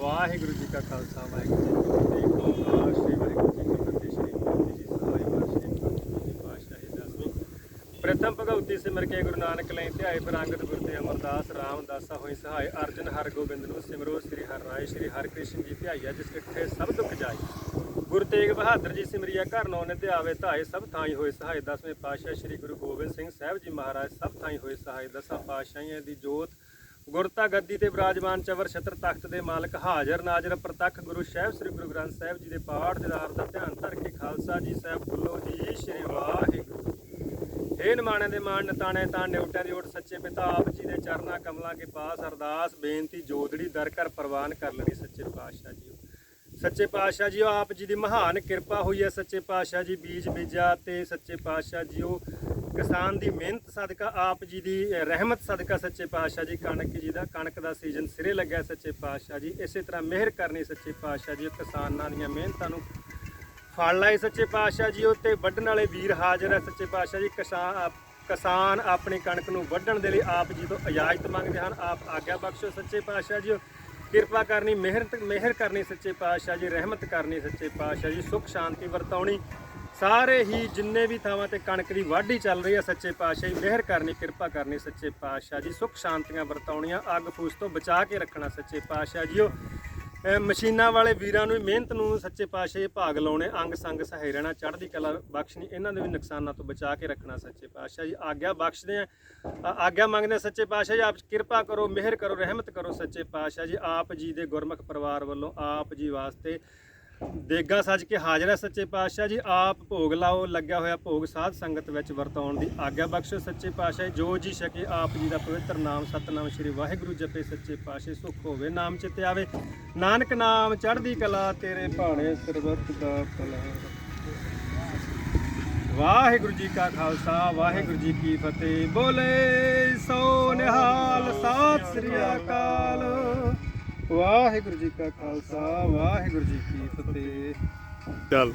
ਵਾਹਿਗੁਰੂ ਜੀ ਕਾ ਖਾਲਸਾ, ਵਾਹਿਗੁਰੂ ਜੀ ਕੀ ਫਤਿਹ। ਸ੍ਰੀ ਵਾਹਿਗੁਰੂ ਜੀ ਕੀ ਫਤਿਹ, ਸ੍ਰੀ ਗੁਰੂ ਜੀ ਸਹਾਈ ਵਾਹਿਗੁਰੂ ਜੀ ਕੀ ਪਾਤਸ਼ਾਹੀ ਦਸਵੀਂ ਪ੍ਰਥਮ ਭਗਉਤੀ ਸਿਮਰ ਕੇ ਗੁਰੂ ਨਾਨਕ ਲੈ ਧਿਆਏ ਫਿਰ ਗੁਰ ਤੇ ਅਮਰਦਾਸ ਰਾਮਦਾਸਾ ਹੋਈ ਸਹਾਈ ਅਰਜਨ ਹਰ ਗੋਬਿੰਦ ਨੂੰ ਸਿਮਰੋ, ਸ੍ਰੀ ਹਰਿ ਰਾਏ, ਸ੍ਰੀ ਹਰਿ ਕ੍ਰਿਸ਼ਨ ਜੀ ਧਿਆਈਆ ਜਿਸ ਇਕੱਠੇ ਸਭ ਦੁੱਖ ਜਾਈ ਗੁਰੂ ਤੇਗ ਬਹਾਦਰ ਜੀ ਸਿਮਰਿਆ ਘਰ ਨੌ ਨੇ ਧਿਆਵੇ ਧਾਏ, ਸਭ ਥਾਈ ਹੋਏ ਸਹਾਈ ਦਸਵੇਂ ਪਾਤਸ਼ਾਹ ਸ੍ਰੀ ਗੁਰੂ ਗੋਬਿੰਦ ਸਿੰਘ ਸਾਹਿਬ ਜੀ ਮਹਾਰਾਜ, ਸਭ ਥਾਈ ਹੋਏ ਸਹਾਈ ਦਸਾਂ ਪਾਤਸ਼ਾਹੀਆਂ ਦੀ ਜੋਤ ਗੁਰਤਾ ਗੱਦੀ ਤੇ ਬਿਰਾਜਮਾਨ ਚਵਰ ਛਤਰ ਤਖਤ ਦੇ ਮਾਲਕ ਹਾਜ਼ਰ ਨਾਜ਼ਰ ਪ੍ਰਤੱਖ ਗੁਰੂ ਸਾਹਿਬ ਸ੍ਰੀ ਗੁਰੂ ਗ੍ਰੰਥ ਸਾਹਿਬ ਜੀ ਦੇ ਪਾਠ ਦਿਦਾਰ ਦਾ ਧਿਆਨ ਧਰ ਕੇ ਖਾਲਸਾ ਜੀ ਸਾਹਿਬ ਬੁੱਲੋ ਜੀ, ਸ੍ਰੀ ਵਾਹਿਗੁਰੂ। ਹੇ ਨਮਾਣੇ ਦੇ ਮਾਣ ਨਤਾਣੇ ਤਾਂ ਨਿਉਟਿਆਂ ਦੀ ਓਟ, ਸੱਚੇ ਪਿਤਾ ਆਪ ਜੀ ਦੇ ਚਰਨਾ ਕਮਲਾਂ ਕੇ ਪਾਸ ਅਰਦਾਸ, ਬੇਨਤੀ ਜੋਦੜੀ ਦਰ ਕਰ ਪ੍ਰਵਾਨ ਕਰ ਲੈਣੀ ਸੱਚੇ ਪਾਤਸ਼ਾਹ ਜੀ ਸੱਚੇ ਪਾਤਸ਼ਾਹ ਜੀ ਆਪ ਜੀ ਦੀ ਮਹਾਨ ਕਿਰਪਾ ਹੋਈ ਹੈ। ਸੱਚੇ ਪਾਤਸ਼ਾਹ ਜੀ ਬੀਜ ਬੀਜਾ ਤੇ ਸੱਚੇ ਪਾਤਸ਼ਾਹ ਜੀ, ਉਹ ਕਿਸਾਨ ਦੀ ਮਿਹਨਤ ਸਦਕਾ, ਆਪ ਜੀ ਦੀ ਰਹਿਮਤ ਸਦਕਾ ਸੱਚੇ ਪਾਤਸ਼ਾਹ ਜੀ, ਕਣਕ ਜੀ ਦਾ, ਕਣਕ ਦਾ ਸੀਜ਼ਨ ਸਿਰੇ ਲੱਗਿਆ ਸੱਚੇ ਪਾਤਸ਼ਾਹ ਜੀ। ਇਸੇ ਤਰ੍ਹਾਂ ਮਿਹਰ ਕਰਨੀ ਸੱਚੇ ਪਾਤਸ਼ਾਹ ਜੀ, ਉਹ ਕਿਸਾਨਾਂ ਦੀਆਂ ਮਿਹਨਤਾਂ ਨੂੰ ਫਲ ਲਾਏ ਸੱਚੇ ਪਾਤਸ਼ਾਹ ਜੀ ਉੱਤੇ ਵੱਢਣ ਵਾਲੇ ਵੀਰ ਹਾਜ਼ਰ ਹੈ ਸੱਚੇ ਪਾਤਸ਼ਾਹ ਜੀ। ਕਿਸਾਨ ਕਿਸਾਨ ਆਪਣੀ ਕਣਕ ਨੂੰ ਵੱਢਣ ਦੇ ਲਈ ਆਪ ਜੀ ਤੋਂ ਇਜਾਜ਼ਤ ਮੰਗਦੇ ਹਨ। ਆਪ ਆਗਿਆ ਬਖਸ਼ੋ ਸੱਚੇ ਪਾਤਸ਼ਾਹ ਜੀ ਕਿਰਪਾ ਕਰਨੀ ਮਿਹਰ ਮਿਹਰ ਕਰਨੀ ਸੱਚੇ ਪਾਤਸ਼ਾਹ ਜੀ, ਰਹਿਮਤ ਕਰਨੀ ਸੱਚੇ ਪਾਤਸ਼ਾਹ ਜੀ, ਸੁਖ ਸ਼ਾਂਤੀ ਵਰਤਾਉਣੀ। ਸਾਰੇ ਹੀ ਜਿੰਨੇ ਵੀ ਥਾਵਾਂ ਤੇ ਕਣਕ ਦੀ ਵਾਢੀ ਚੱਲ ਰਹੀ ਹੈ, ਸੱਚੇ ਪਾਤਸ਼ਾਹ ਜੀ, ਮਿਹਰ ਕਰਨੀ, ਕਿਰਪਾ ਕਰਨੀ ਸੱਚੇ ਪਾਤਸ਼ਾਹ ਜੀ, ਸੁਖ ਸ਼ਾਂਤੀਆਂ ਵਰਤਾਉਣੀਆਂ ਅੱਗ ਫੂਸ ਤੋਂ ਬਚਾ ਕੇ ਰੱਖਣਾ ਸੱਚੇ ਪਾਤਸ਼ਾਹ ਜੀ ਉਹ ਮਸ਼ੀਨਾਂ ਵਾਲੇ ਵੀਰਾਂ ਨੂੰ ਮਿਹਨਤ ਨੂੰ ਸੱਚੇ ਪਾਤਸ਼ਾਹ ਭਾਗ ਲਾਉਣੇ, ਅੰਗ ਸੰਗ ਸਹਾਈ ਰਹਿਣਾ, ਚੜ੍ਹਦੀ ਕਲਾ ਬਖਸ਼ਣੀ, ਇਹਨਾਂ ਦੇ ਵੀ ਨੁਕਸਾਨਾਂ ਤੋਂ ਬਚਾ ਕੇ ਰੱਖਣਾ ਸੱਚੇ ਪਾਤਸ਼ਾਹ ਜੀ। ਆਗਿਆ ਬਖਸ਼ਦੇ ਆ ਆਗਿਆ ਮੰਗਦੇ ਆ ਸੱਚੇ ਪਾਤਸ਼ਾਹ ਜੀ, ਆਪ ਕਿਰਪਾ ਕਰੋ, ਮਿਹਰ ਕਰੋ, ਰਹਿਮਤ ਕਰੋ ਸੱਚੇ ਪਾਤਸ਼ਾਹ ਜੀ। ਆਪ ਜੀ ਦੇ ਗੁਰਮੁਖ ਪਰਿਵਾਰ ਵੱਲੋਂ ਆਪ ਜੀ ਵਾਸਤੇ ਦੇਗਾ ਸੱਜ ਕੇ ਹਾਜ਼ਰ ਹੈ ਸੱਚੇ ਪਾਤਸ਼ਾਹ ਜੀ, ਆਪ ਭੋਗ ਲਾਓ, ਲੱਗਿਆ ਹੋਇਆ ਭੋਗ ਸਾਧ ਸੰਗਤ ਵਿੱਚ ਵਰਤਾਉਣ ਦੀ ਆਗਿਆ ਬਖਸ਼ੋ ਸੱਚੇ ਪਾਤਸ਼ਾਹ ਜੋ, ਜੀ ਛਕੇ ਆਪ ਜੀ ਦਾ ਪਵਿੱਤਰ ਨਾਮ, ਸਤਨਾਮ ਸ੍ਰੀ ਵਾਹਿਗੁਰੂ ਜਪੇ ਸੱਚੇ ਪਾਤਸ਼ਾਹ, ਸੁਖ ਹੋਵੇ, ਨਾਮ ਚਿਤ ਆਵੇ। ਨਾਨਕ ਨਾਮ ਚੜ੍ਹਦੀ ਕਲਾ, ਤੇਰੇ ਭਾਣੇ ਸਰਬੱਤ ਦਾ ਭਲਾ। ਵਾਹਿਗੁਰੂ ਜੀ ਕਾ ਖਾਲਸਾ, ਵਾਹਿਗੁਰੂ ਜੀ ਕੀ ਫਤਿਹ। ਬੋਲੇ ਸੋ ਨਿਹਾਲ ਸਤਿ ਸ੍ਰੀ ਅਕਾਲ। ਵਾਹਿਗੁਰੂ ਜੀ ਕਾ ਖਾਲਸਾ ਵਾਹਿਗੁਰੂ ਜੀ ਕੀ ਫਤਿਹ। ਚੱਲ।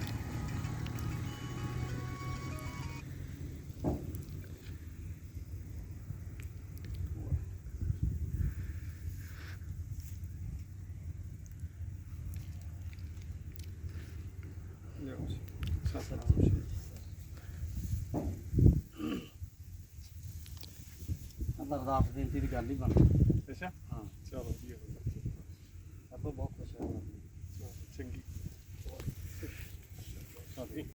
ਅਰਦਾਸ ਬੇਨਤੀ ਦੀ ਗੱਲ ਹੀ ਬਣਦੀ ਅੱਛਾ। ਹਾਂ। ਚਲੋ ਵਧੀਆ।